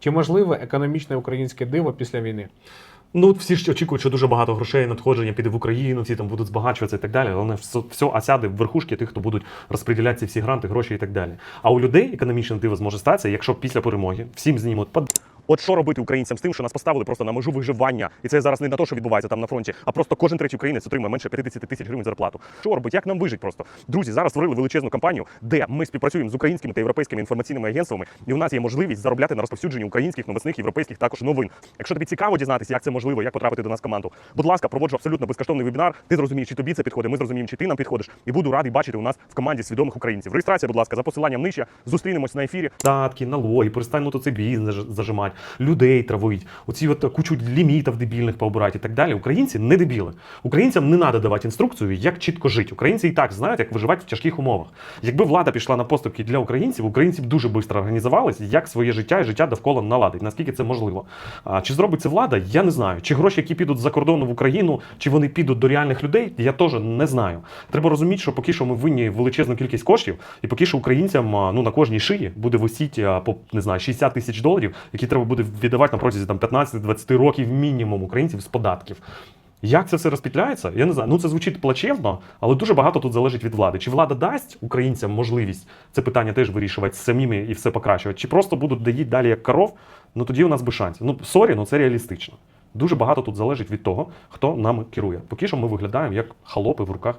Чи можливе економічне українське диво після війни? Ну, всі ж очікують, що дуже багато грошей надходження піде в Україну, всі там будуть збагачуватися і так далі. Але все, осяде в верхушки тих, хто будуть розподіляти ці всі гранти, гроші і так далі. А у людей економічне диво зможе статися, якщо після перемоги всім знімуть. От що робити українцям з тим, що нас поставили просто на межу виживання, і це зараз не на те, що відбувається там на фронті, а просто кожен третій українець отримує менше 50 тисяч гривень зарплату. Що робити? Як нам вижити просто? Друзі, зараз створили величезну кампанію, де ми співпрацюємо з українськими та європейськими інформаційними агентствами, і у нас є можливість заробляти на розповсюдженні українських новосних європейських також новин. Якщо тобі цікаво дізнатися, як це можливо, як потрапити до нас в команду, будь ласка, проводжу абсолютно безкоштовний вебінар. Ти зрозумієш, чи тобі це підходить. Ми зрозуміємо, чи ти нам підходиш, і буду радий бачити у нас в команді свідомих українців. Реєстрація, будь ласка, за посиланням нижче. Зустрінемось на ефірі. Датки, налоги, перестань бізнес зажимати, людей травить, оці от кучу лімітів дебільних пообирати і так далі. Українці не дебіли. Українцям не треба давати інструкцію, як чітко жити. Українці і так знають, як виживати в тяжких умовах. Якби влада пішла на поступки для українців, українці б дуже швидко організувалися, як своє життя і життя довкола наладить. Наскільки це можливо? А, чи зробить це влада? Я не знаю. Чи гроші, які підуть за кордону в Україну, чи вони підуть до реальних людей, я теж не знаю. Треба розуміти, що поки що ми винні величезну кількість коштів, і поки що українцям ну на кожній шиї буде висіти по не знаю 60 тисяч доларів, які треба буде віддавати на протязі там 15-20 років мінімум українців з податків. Як це все розпітляється? Я не знаю. Ну це звучить плачевно, але дуже багато тут залежить від влади. Чи влада дасть українцям можливість це питання теж вирішувати самими і все покращувати, чи просто будуть доїти далі як коров? Ну тоді у нас би шансів. Ну сорі, ну це реалістично. Дуже багато тут залежить від того, хто нами керує. Поки що ми виглядаємо як халопи в руках